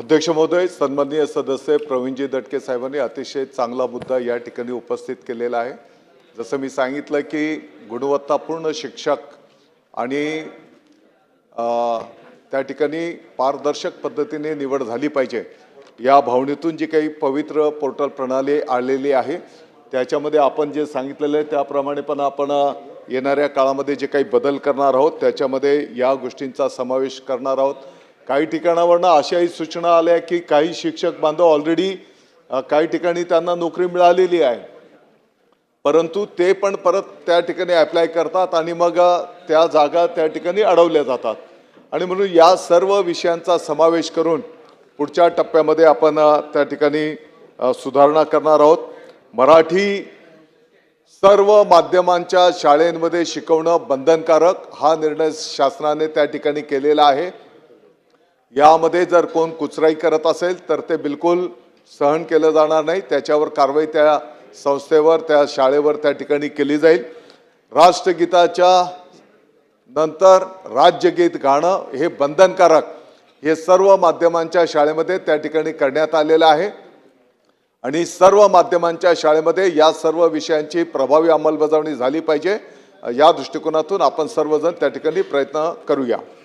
अध्यक्ष महोदय सन्माननीय सदस्य प्रवीणजी दटके साहेबांनी अतिशय चांगला मुद्दा या ठिकाणी उपस्थित केलेला आहे. जसं मी सांगितलं की गुणवत्तापूर्ण शिक्षक आणि त्या ठिकाणी पारदर्शक पद्धतीने निवड झाली पाहिजे. या भावनेतून जी काही पवित्र पोर्टल प्रणाली आलेली आहे त्याच्यामध्ये आपण जे सांगितलेलं आहे त्याप्रमाणे पण आपण येणाऱ्या काळामध्ये जे काही बदल करणार आहोत त्याच्यामध्ये या गोष्टींचा समावेश करणार आहोत. काही ठिकाणावरनं अशाही सूचना आल्या की काही शिक्षक बांधव ऑलरेडी काही ठिकाणी त्यांना नोकरी मिळालेली आहे. परंतु ते पण परत त्या ठिकाणी अप्लाय करतात आणि मग त्या जागा त्या ठिकाणी अडवल्या जातात. आणि म्हणून या सर्व विषयांचा समावेश करून पुढच्या टप्प्यामध्ये आपण त्या ठिकाणी सुधारणा करणार आहोत. मराठी सर्व माध्यमांच्या शाळेंमध्ये शिकवणं बंधनकारक हा निर्णय शासनाने त्या ठिकाणी केलेला आहे. यामध्ये जर कोण कुचराई करत असेल तर ते बिलकुल सहन केलं जाणार नाही. त्याच्यावर कारवाई त्या संस्थेवर त्या शाळेवर त्या ठिकाणी केली जाईल. राष्ट्रगीताच्या नंतर राज्यगीत गाणं हे बंधनकारक हे सर्व माध्यमांच्या शाळेमध्ये त्या ठिकाणी करण्यात आलेलं आहे. आणि सर्व माध्यमांच्या शाळेमध्ये या सर्व विषयांची प्रभावी अंमलबजावणी झाली पाहिजे. या दृष्टिकोनातून आपण सर्वजण त्या ठिकाणी प्रयत्न करूया.